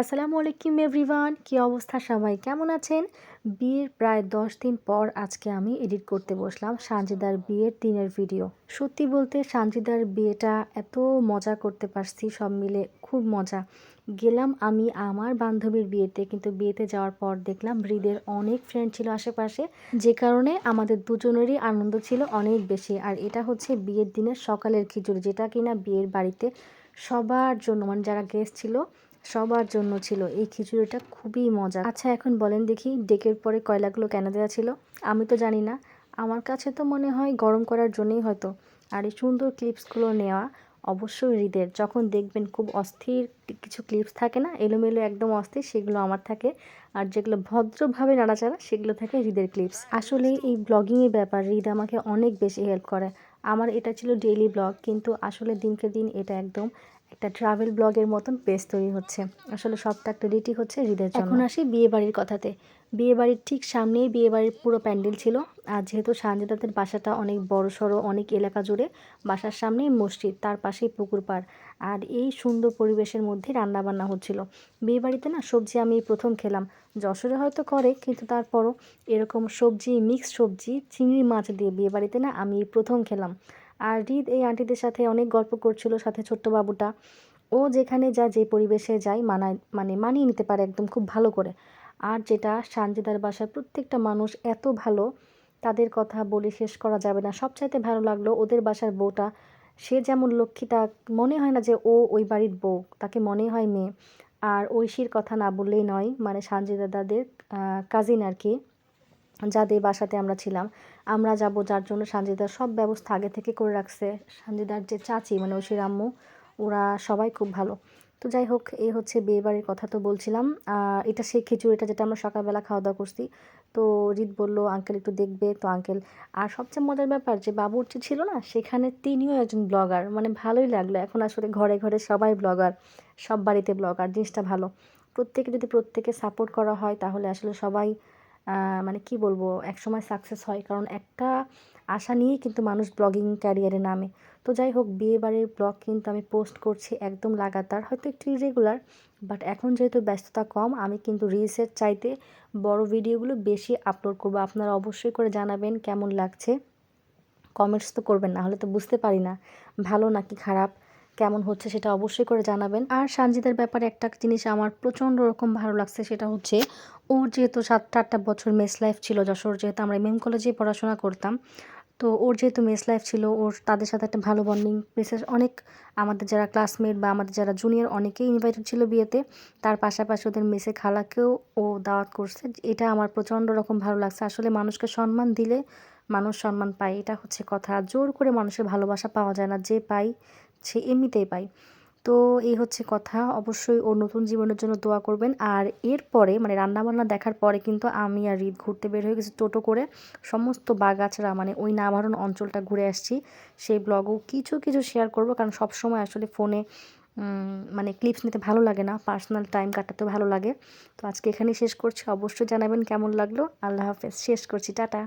আসসালামু আলাইকুম এভরিওয়ান, কি অবস্থা সবাই? কেমন আছেন? বিয়ের প্রায় দশ দিন পর আজকে আমি এডিট করতে বসলাম সানজিদার বিয়ের দিনের ভিডিও। সত্যি বলতে সানজিদার বিয়েটা এত মজা করতে পারছি, সব মিলে খুব মজা। গেলাম আমি আমার বান্ধবীর বিয়েতে, কিন্তু বিয়েতে যাওয়ার পর দেখলাম হৃদের অনেক ফ্রেন্ড ছিল আশেপাশে, যে কারণে আমাদের দুজনেরই আনন্দ ছিল অনেক বেশি। আর এটা হচ্ছে বিয়ের দিনের সকালের খিচুড়ি, যেটা কিনা বিয়ের বাড়িতে সবার জন্য মানে যারা গেস্ট ছিল সবার জন্য ছিল। এই খিচুড়িটা খুবই মজা আচ্ছা এখন বলেন দেখি, ডেকের পরে কয়লাগুলো কেন দেওয়া ছিল? আমি তো জানি না। আমার কাছে তো মনে হয় গরম করার জন্যই হয়তো। আর এই সুন্দর ক্লিপসগুলো নেওয়া অবশ্যই হৃদের। যখন দেখবেন খুব অস্থির কিছু ক্লিপস থাকে না, এলোমেলো একদম অস্থির, সেগুলো আমার থাকে। আর যেগুলো ভদ্রভাবে নাড়াচাড়া, সেগুলো থাকে হৃদের ক্লিপস। আসলে এই ব্লগিংয়ের ব্যাপার হৃদ আমাকে অনেক বেশি হেল্প করে। আমার এটা ছিল ডেইলি ব্লগ, কিন্তু আসলে দিনকে দিন এটা একদম একটা ট্রাভেল ব্লগের মতন পেজ তৈরি হচ্ছে। আসলে সবটা একটা রেডি হচ্ছে হৃদের জন্য। এখন আসি বিয়ে বাড়ির কথাতে। বিয়ে বাড়ির ঠিক সামনেই বিয়ে বাড়ির পুরো প্যান্ডেল ছিল। আর যেহেতু সানজিদাদের বাসাটা অনেক বড় সড়ো অনেক এলাকা জুড়ে, বাসার সামনেই মসজিদ, তার পাশেই পুকুর পাড়। আর এই সুন্দর পরিবেশের মধ্যে রান্না বান্না হচ্ছিল। বিয়ে বাড়িতে না সবজি আমি প্রথম খেলাম। যশোরে হয়তো করে, কিন্তু তারপরও এরকম সবজি মিক্সড সবজি, চিংড়ি মাছ দিয়ে বিয়ে বাড়িতে না আমি প্রথম খেলাম। আর রিদ এই আন্টিদের সাথে অনেক গল্প করছিল, সাথে ছোট্ট বাবুটা। ও যেখানে যা যে পরিবেশে যায়, মানায় মানে মানিয়ে নিতে পারে একদম খুব ভালো করে। আর যেটা সানজিদার বাসার প্রত্যেকটা মানুষ এত ভালো, তাদের কথা বলে শেষ করা যাবে না। সবচাইতে ভালো লাগল ওদের বাসার বউটা। সে যেমন লক্ষ্মী লক্ষ্মীটা মনে হয় না যে ও ওই বাড়ির বউ, তাকে মনে হয় মেয়ে। আর ঐশীর কথা না বললেই নয় মানে সানজিদা দাদের কাজিন আর কি। যাদের বাসাতে আমরা ছিলাম, আমরা যাব যার জন্য সানজিদার সব ব্যবস্থা আগে থেকে করে রাখছে। সানজিদার যে চাচি মানে ঐশীর আম্মু, ওরা সবাই খুব ভালো। তো যাই হোক এই হচ্ছে বিয়েবাড়ির কথা তো বলছিলাম। এটা সেই খিচুড়িটা যেটা আমরা সকালবেলা খাওয়া দাওয়া করছি। তো রিত বলল, আঙ্কেল একটু দেখবে। তো আঙ্কেল, আর সবচেয়ে মজার ব্যাপার, যে বাবুর্চি ছিল না, সেখানে তিনিও একজন ব্লগার। মানে ভালোই লাগল। এখন আসলে ঘরে ঘরে সবাই ব্লগার, সব বাড়িতে ব্লগার, জিনিসটা ভালো। প্রত্যেকে যদি প্রত্যেকে সাপোর্ট করা হয়, তাহলে আসলে সবাই মানে কি বলব, একসময় সাকসেস হয়। কারণ একটা আশা নিয়েই কিন্তু মানুষ ব্লগিং ক্যারিয়ারে নামে। তো যাই হোক বিয়ে বাড়ির ব্লগ কিন্তু আমি পোস্ট করছি একদম লাগাতার, হয়তো একটু ইরেগুলার বাট এখন যেহেতু ব্যস্ততা কম, আমি কিন্তু রিলসের চাইতে বড় ভিডিওগুলো বেশি আপলোড করব। আপনারা অবশ্যই করে জানাবেন কেমন লাগছে। কমেন্টস তো করবেন না হলে তো বুঝতে পারি না। ভালো নাকি খারাপ? কেমন হচ্ছে সেটা অবশ্যই করে জানাবেন। আর সানজিদের ব্যাপারে একটা জিনিস আমার প্রচণ্ড রকম ভালো লাগছে, সেটা হচ্ছে ওর যেহেতু সাতটা আটটা বছর মেস লাইফ ছিল, যশোর যেহেতু আমরা মেম কলেজে পড়াশোনা করতাম, তো ওর যেহেতু মেস লাইফ ছিল, ওর তাদের সাথে একটা ভালো বন্ডিং বিশেষ অনেক আমাদের যারা ক্লাসমেট বা আমাদের যারা জুনিয়র অনেকেই ইনভাইটেড ছিল বিয়েতে, তার পাশাপাশি ওদের মেসে খালাকেও ও দাওয়াত করছে, এটা আমার প্রচণ্ড রকম ভালো লাগছে। আসলে মানুষকে সম্মান দিলে মানুষ সম্মান পায়, এটা হচ্ছে কথা। জোর করে মানুষের ভালোবাসা পাওয়া যায় না, যে পাই সে এমনিতেই পাই। তো এই হচ্ছে কথা। অবশ্যই ওর নতুন জীবনের জন্য দোয়া করবেন। আর এরপরে মানে রান্নাবান্না দেখার পরে কিন্তু আমি আর ঈদ ঘুরতে বের হয়ে গেছি টোটো করে। সমস্ত বাগাছড়া মানে ওই নাভারণ অঞ্চলটা ঘুরে আসছি। সেই ব্লগও কিছু কিছু শেয়ার করব। কারণ সবসময় আসলে ফোনে মানে ক্লিপস নিতে ভালো লাগে না। পার্সোনাল টাইম কাটাতে ভালো লাগে। তো আজকে এখানেই শেষ করছি। অবশ্যই জানাবেন কেমন লাগল। আল্লাহ হাফেজ। শেষ করছি। টাটা।